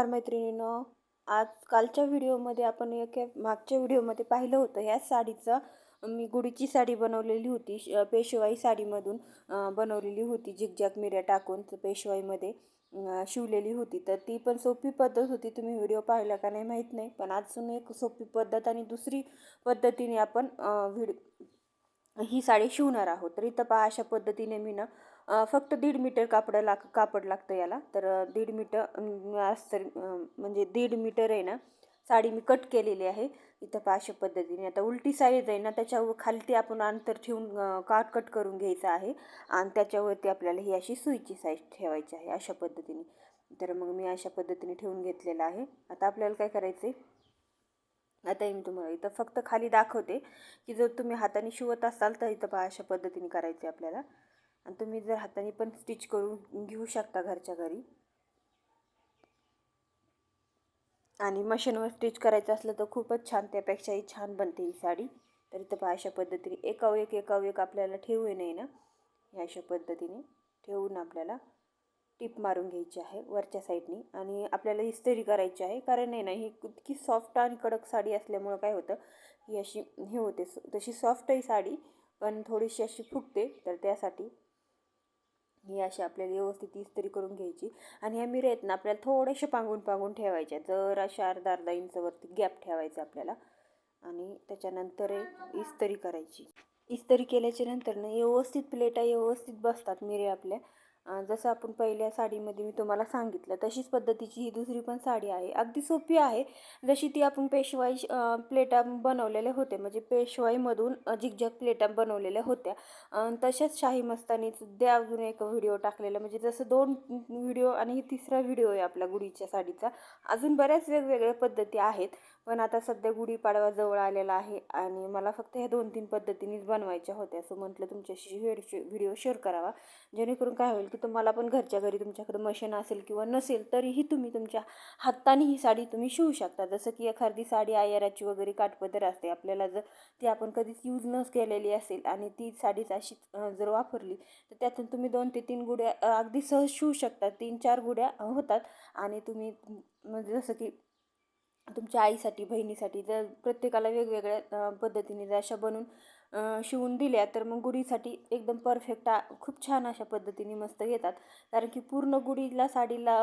नमस्कार मैत्रिणीनं. आज कालच्या व्हिडिओमध्ये आपण एक मागच्या व्हिडिओमध्ये पाहिलं होतं ह्या साडीचं. मी गुढीची साडी बनवलेली होती श- पेशवाई साडीमधून बनवलेली होती झिकझॅक मिऱ्या टाकून पेशवाईमध्ये शिवलेली होती. तर ती पण सोपी पद्धत होती तुम्ही व्हिडिओ पाहिला का नाही माहीत नाही. पण अजून एक सोपी पद्धत आणि दुसरी पद्धतीने आपण व्हिडिओ ही साडी शिवणार आहोत. तर इथं पहा अशा पद्धतीने मी ना फक्त दीड मीटर कापड लाग कापड लागतं याला. तर दीड मीटर अस्तर म्हणजे दीड मीटर आहे ना साडी मी कट केलेली आहे इथं पाशा अशा पद्धतीने. आता उलटी साईज आहे ना त्याच्यावर खालती आपण अंतर ठेवून काट कट करून घ्यायचं आहे आणि त्याच्यावरती आपल्याला ही अशी सुईची साईज ठेवायची आहे अशा पद्धतीने. तर मग मी अशा पद्धतीने ठेवून घेतलेलं आहे. आता आपल्याला काय करायचं आहे आता मी तुम्हाला इथं फक्त खाली दाखवते की जर तुम्ही हाताने शिवत असाल तर इथं पहा अशा पद्धतीने करायचे आपल्याला. आणि तुम्ही जर हाताने पण स्टिच करून घेऊ शकता घरच्या घरी. आणि मशीनवर स्टिच करायचं असलं तर खूपच छान त्यापेक्षाही छान बनते ही साडी. तर इथं पहा अशा पद्धतीने एकाव एक एकाव एक आपल्याला ठेवू नाही ना ह्या अशा पद्धतीने ठेवून आपल्याला टिप मारून घ्यायची आहे वरच्या साईडनी. आणि आपल्याला इस्त्री करायची आहे कारण नाही ना ही इतकी सॉफ्ट आणि कडक साडी असल्यामुळं काय होतं ही अशी हे होते तशी सॉफ्ट साडी पण थोडीशी अशी फुटते तर त्यासाठी ही अशी आपल्याला व्यवस्थित इस्त्री करून घ्यायची. आणि ह्या मिऱ्या आहेत ना आपल्याला थोडेसे पांगून पांगून ठेवायच्या जर अशा अर्धा अर्धा इंचवरती गॅप ठेवायचा आपल्याला. आणि त्याच्यानंतर इस्त्री करायची. इस्त्री केल्याच्यानंतर ना व्यवस्थित प्लेटा व्यवस्थित बसतात मिरे आपल्या. जसं आपण पहिल्या साडीमध्ये मी तुम्हाला सांगितलं तशीच पद्धतीची ही दुसरी पण साडी आहे. अगदी सोपी आहे. जशी ती आपण पेशवाई प्लेटा बनवलेल्या होत्या म्हणजे पेशवाईमधून झिकझॅक प्लेटा बनवलेल्या होत्या. तशाच शाही मस्तानी सुद्धा अजून एक व्हिडिओ टाकलेला म्हणजे जसं दोन व्हिडिओ आणि तिसरा व्हिडिओ आहे आपल्या गुढीच्या साडीचा अजून बऱ्याच वेगवेगळ्या पद्धती आहेत. पण आता सध्या गुढीपाडवा जवळ आलेला आहे आणि मला फक्त ह्या दोन तीन पद्धतीनेच बनवायच्या होत्या. असं म्हटलं तुमच्याशी व्हिडिओ शेअर करावा. जेणेकरून काय होईल की तुम्हाला पण घरच्या घरी तुमच्याकडे मशीन असेल किंवा नसेल तरीही तुम्ही तुमच्या हाताने ही साडी तुम्ही शिवू शकता. जसं की एखादी साडी आयाराची वगैरे काठपदर असते. आपल्याला जर ती आपण कधीच यूज न केलेली असेल आणि ती साडीच अशी जर वापरली तर त्यातून तुम्ही दोन ते तीन गुड्या अगदी सहज शिवू शकता. तीन चार गुड्या होतात आणि तुम्ही म्हणजे जसं की तुमच्या आईसाठी बहिणीसाठी जर प्रत्येकाला वेगवेगळ्या पद्धतीने जर अशा बनवून शिवून दिल्या तर मग गुढीसाठी एकदम परफेक्ट खूप छान अशा पद्धतीने मस्त येतात कारण की पूर्ण गुढीला साडीला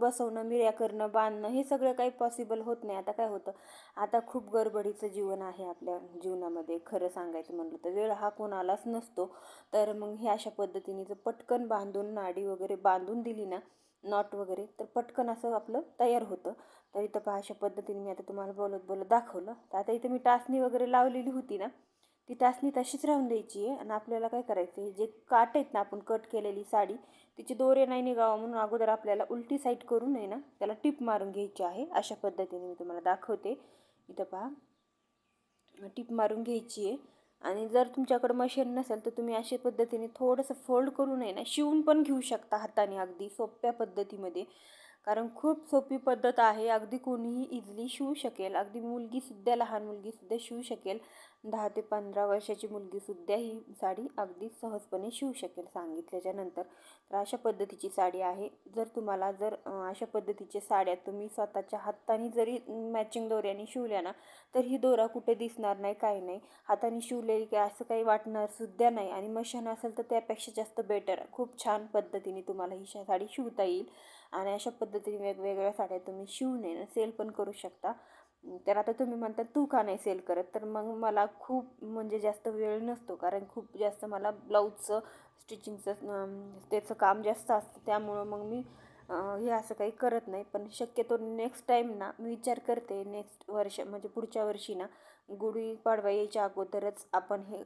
बसवणं मिऱ्या करणं बांधणं हे सगळं काही पॉसिबल होत नाही. आता काय होतं? आता खूप गडबडीचं जीवन आहे आपल्या जीवनामध्ये. खरं सांगायचं म्हटलं तर वेळ हा कोणालाच नसतो. तर मग हे अशा पद्धतीने जर पटकन बांधून नाडी वगैरे बांधून दिली ना नॉट वगैरे तर पटकन असं आपलं तयार होतं. तर इथं पहा अशा पद्धतीने मी आता तुम्हाला बोलत बोलत दाखवलं. तर आता इथं मी टाचणी वगैरे लावलेली होती ना ती टाचणी तशीच राहून द्यायची आहे. आणि आपल्याला काय करायचं आहे जे काट आहेत ना आपण कट केलेली साडी तिची दोरे नाही निघावं म्हणून अगोदर आपल्याला उलटी साईड करून आहे ना त्याला टिप मारून घ्यायची आहे. अशा पद्धतीने मी तुम्हाला दाखवते. इथं पहा टिप मारून घ्यायची आहे. आणि जर तुमच्याकडं मशीन नसेल तर तुम्ही अशा पद्धतीने थोडंसं फोल्ड करून आहे ना शिवून पण घेऊ शकता हाताने अगदी सोप्या पद्धतीमध्ये. कारण खूप सोपी पद्धत आहे. अगदी कोणीही इझिली शिवू शकेल. अगदी मुलगीसुद्धा लहान मुलगीसुद्धा शिवू शकेल. दहा ते पंधरा वर्षाची मुलगीसुद्धा ही साडी अगदी सहजपणे शिवू शकेल सांगितल्याच्या नंतर. तर अशा पद्धतीची साडी आहे. जर तुम्हाला जर अशा पद्धतीच्या साड्या तुम्ही स्वतःच्या हाताने जरी मॅचिंग दोऱ्याने शिवल्या ना तर ही दोरा कुठे दिसणार नाही काही नाही. हाताने शिवलेली की असं काही वाटणार सुद्धा नाही. आणि मशीन असेल तर त्यापेक्षा जास्त बेटर खूप छान पद्धतीने तुम्हाला ही साडी शिवता येईल. आणि अशा पद्धतीने वेगवेगळ्या साड्या तुम्ही शिवून सेल पण करू शकता. तर आता तुम्ही म्हणता तू का नाही सेल करत? तर मग मला खूप म्हणजे जास्त वेळ नसतो कारण खूप जास्त मला ब्लाऊजचं स्टिचिंगचं त्याचं काम जास्त असतं. त्यामुळं मग मी हे असं काही करत नाही. पण शक्यतो नेक्स्ट टाईम ना मी विचार करते नेक्स्ट वर्ष म्हणजे पुढच्या वर्षी ना गुढी पाडवा यायच्या अगोदरच आपण हे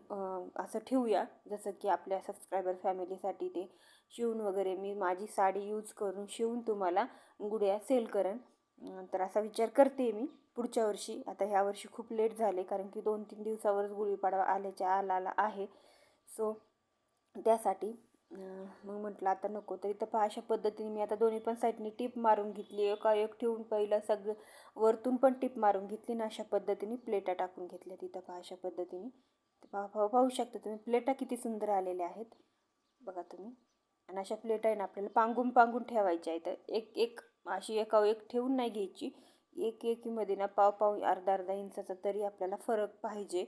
असं ठेवूया. जसं की आपल्या सबस्क्रायबर फॅमिलीसाठी ते. शिवून वगैरे मी माझी साडी यूज करून शिवून तुम्हाला गुड्या सेल करेन. तर असा विचार करते मी पुढच्या वर्षी. आता ह्या वर्षी खूप लेट झाले कारण की दोन तीन दिवसावरच गुढीपाडवा आल्याच्या आला आला आहे. सो त्यासाठी मग म्हटलं आता नको. तर इथं पहा अशा पद्धतीने मी आता दोन्ही पण साईडनी टीप मारून घेतली. एका एक ठेवून पहिलं सगळं वरतून पण टीप मारून घेतली ना अशा पद्धतीने प्लेटा टाकून घेतल्या. तिथं पहा अशा पद्धतीने. पाहू शकता तुम्ही प्लेटा किती सुंदर आलेल्या आहेत. बघा तुम्ही. आणि अशा प्लेट आहे ना आपल्याला पांगून पांगून ठेवायच्या आहेत एक एक अशी एका एक ठेवून नाही घ्यायची. एक एकीमध्ये ना पाव पाव अर्धा अर्धा इंचाचा तरी आपल्याला फरक पाहिजे.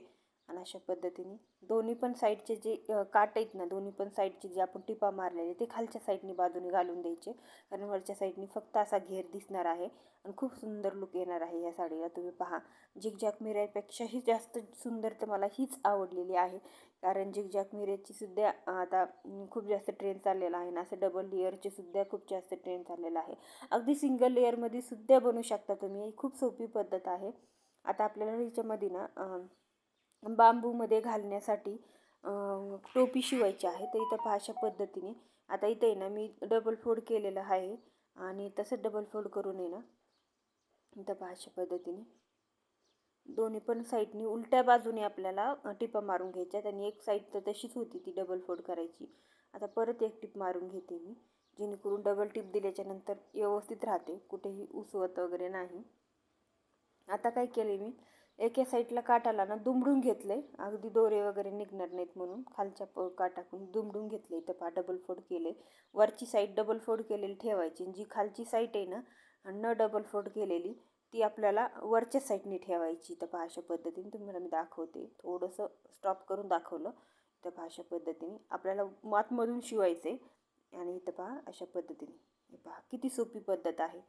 आणि अशा पद्धतीने दोन्ही पण साईडचे जे काट आहेत ना दोन्ही पण साईडचे जे आपण टिपा मारलेले ते खालच्या साईडनी बाजूने घालून द्यायचे. कारण वरच्या साईडनी फक्त असा घेर दिसणार आहे आणि खूप सुंदर लुक येणार आहे या साडीला. तुम्ही पहा झिकझॅक मिऱ्यापेक्षाही जास्त सुंदर तर मला हीच आवडलेली आहे. कारण झिकझॅक मिऱ्याची सुद्धा आता खूप जास्त ट्रेंड चाललेला आहे ना असं डबल लेअरचे सुद्धा खूप जास्त ट्रेंड चाललेला आहे. अगदी सिंगल लेअरमध्ये सुद्धा बनवू शकता तुम्ही. ही खूप सोपी पद्धत आहे. आता आपल्याला ह्याच्यामध्ये ना बांबूमध्ये घालण्यासाठी टोपी शिवायची आहे. तर इथं पहा अशा पद्धतीने. आता इथं आहे ना मी डबल फोल्ड केलेलं आहे. आणि तसं डबल फोल्ड करून आहे ना इथं पहा अशा पद्धतीने. दोन्ही पण साईडनी उलट्या बाजूने आपल्याला टिपा मारून घ्यायच्यात. आणि एक साईड तर तशीच होती ती डबल फोल्ड करायची. आता परत एक टिप मारून घेते मी जेणेकरून डबल टिप दिल्याच्यानंतर व्यवस्थित राहते. कुठेही उसवत वगैरे नाही. आता काय केले मी? एका साईडला काटाला ना दुमडून घेतलं आहे अगदी दोरे वगैरे निघणार नाहीत म्हणून खालच्या प काटाकून दुमडून घेतलं इथं पहा डबल फोड केले वरची साईड डबल फोड केलेली ठेवायची. जी खालची साईड आहे ना न डबल फोड केलेली ती आपल्याला वरच्या साईडने ठेवायची. तर पहा अशा पद्धतीने तुम्हाला मी दाखवते. थोडंसं स्टॉप करून दाखवलं. तर पहा अशा पद्धतीने. आपल्याला मातमधून शिवायचे आणि इथं पहा अशा पद्धतीने. पहा किती सोपी पद्धत आहे.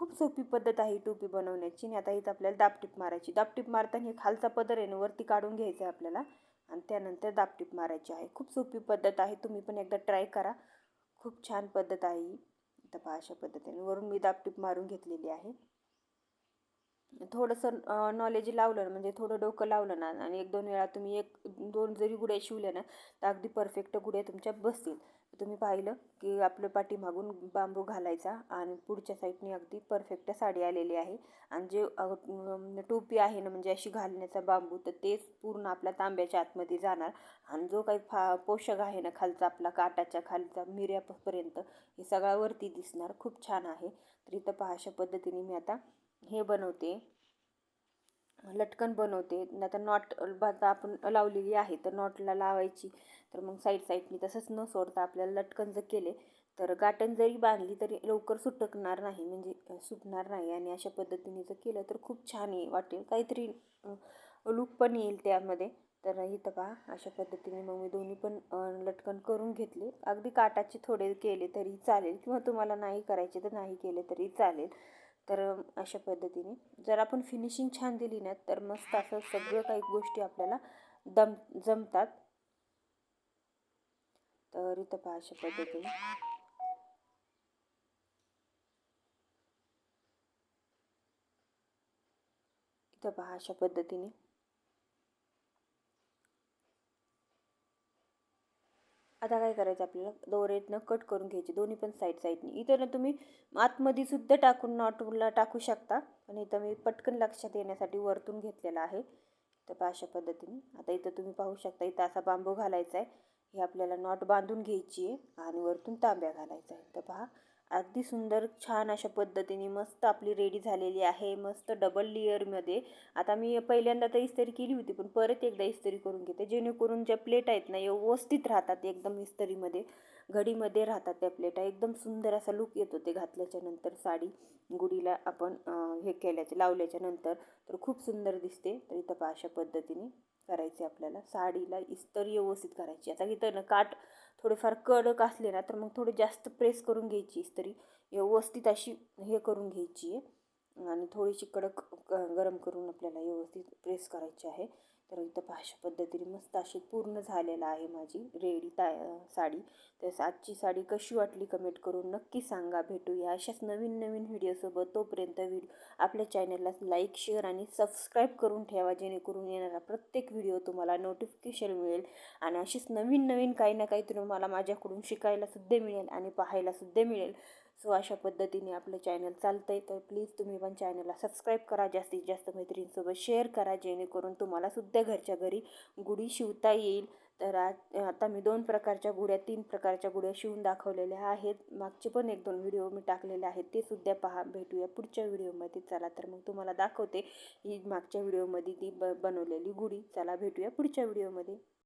खूप सोपी पद्धत आहे टोपी बनवण्याची आणि आता इथं आपल्याला दापटीप मारायची. दापटीप मारताना हे खालचा पदर आहे ना वरती काढून घ्यायचं आहे आपल्याला. आणि त्यानंतर दापटीप मारायची आहे. खूप सोपी पद्धत आहे. तुम्ही पण एकदा ट्राय करा. खूप छान पद्धत आहे ही. इथं पहा अशा पद्धतीने. वरून मी दापटीप मारून घेतलेली आहे. थोडंसं नॉलेज लावलं ना म्हणजे थोडं डोकं लावलं ना आणि एक दोन वेळा तुम्ही एक दोन जरी गुड्या शिवल्या ना तर अगदी परफेक्ट गुड्या तुमच्या बसतील. तुम्ही पाहिलं की आपलं पाठीमागून बांबू घालायचा आणि पुढच्या साईडने अगदी परफेक्ट साडी आलेली आहे. आणि जे टोपी आहे ना म्हणजे अशी घालण्याचा बांबू तर तेच पूर्ण आपल्या तांब्याच्या आतमध्ये जाणार. आणि जो काही फा पोषक आहे ना खालचा आपला काटाच्या खालचा मिऱ्यापर्यंत हे सगळा वरती दिसणार. खूप छान आहे. तर इथं पहा अशा पद्धतीने मी आता हे बनवते. लटकन बनवते. आता नॉट आता आपण लावलेली आहे तर नॉटला लावायची. तर मग साईड साईडनी तसंच न सोडता आपल्याला लटकन जर केले तर गाठण जरी बांधली तरी लवकर सुटकणार नाही. म्हणजे सुटणार नाही. आणि अशा पद्धतीने जर केलं तर खूप छान येईल वाटेल. काहीतरी लूक पण येईल त्यामध्ये. तर इथं पहा अशा पद्धतीने मग मी दोन्ही पण लटकन करून घेतले. अगदी काटाचे थोडे केले तरी चालेल. किंवा तुम्हाला नाही करायचे तर नाही केले तरी चालेल. तर अशा पद्धतीने. जर आपण फिनिशिंग छान दिली ना तर मस्त असं सगळं काही गोष्टी आपल्याला दम जमतात. तर इथं पहा अशा पद्धतीने. इथं पहा अशा पद्धतीने. आता काय करायचं आपल्याला? दोरेतनं कट करून घ्यायचे. दोन्ही पण साईड साईडनी इथं ना तुम्ही आतमध्ये सुद्धा टाकून नॉटला टाकू शकता. पण इथं मी पटकन लक्षात येण्यासाठी वरतून घेतलेला आहे. तर अशा पद्धतीने. आता इथं तुम्ही पाहू शकता इथं असा बांबू घालायचा आहे. हे आपल्याला नॉट बांधून घ्यायची आहे आणि वरतून तांब्या घालायचा आहे. तर पहा. अगदी सुंदर छान अशा पद्धतीने मस्त आपली रेडी झालेली आहे. मस्त डबल लेअरमध्ये आता मी पहिल्यांदा तर इस्त्री केली होती पण परत एकदा इस्त्री करून घेते. जेणेकरून ज्या प्लेट आहेत ना व्यवस्थित राहतात एकदम इस्त्रीमध्ये. घडीमध्ये राहतात त्या प्लेटा एकदम सुंदर असा लुक येतो ते घातल्याच्या नंतर साडी गुढीला आपण हे केल्याचे लावल्याच्या नंतर. तर खूप सुंदर दिसते. तर इथं पहा अशा पद्धतीने करायचे आपल्याला. साडीला इस्तर व्यवस्थित करायची. आता इथं ना काठ थोडेफार कडक असले ना तर मग थोडे जास्त प्रेस करून घ्यायची तरी. व्यवस्थित अशी हे करून घ्यायची आहे. आणि थोडीशी कडक गरम करून आपल्याला व्यवस्थित प्रेस करायची आहे. तर इथं भाषा पद्धतीने मस्त अशी पूर्ण झालेला आहे माझी रेडी ता साडी. तर आजची साडी कशी वाटली कमेंट करून नक्की सांगा. भेटूया अशाच नवीन नवीन व्हिडिओसोबत तोपर्यंत व्हिडिओ आपल्या चॅनलला लाईक शेअर आणि सबस्क्राईब करून ठेवा. जेणेकरून येणारा प्रत्येक व्हिडिओ तुम्हाला नोटिफिकेशन मिळेल आणि अशीच नवीन नवीन काही ना काही तुम्हाला माझ्याकडून शिकायलासुद्धा मिळेल आणि पाहायलासुद्धा मिळेल. सो अशा पद्धतीने आपलं चॅनल चालतं आहे तर प्लीज तुम्ही पण चॅनलला सबस्क्राईब करा. जास्तीत जास्त मैत्रिणींसोबत शेअर करा. जेणेकरून तुम्हालासुद्धा घरच्या घरी गुढी शिवता येईल. तर आज आता मी दोन प्रकारच्या गुढ्या तीन प्रकारच्या गुढ्या शिवून दाखवलेल्या आहेत. मागचे पण एक दोन व्हिडिओ मी टाकलेले आहेत. ते सुद्धा पहा. भेटूया पुढच्या व्हिडिओमध्ये चला तर मग तुम्हाला दाखवते. ही मागच्या व्हिडिओमध्ये ती ब बनवलेली गुढी. चला भेटूया पुढच्या व्हिडिओमध्ये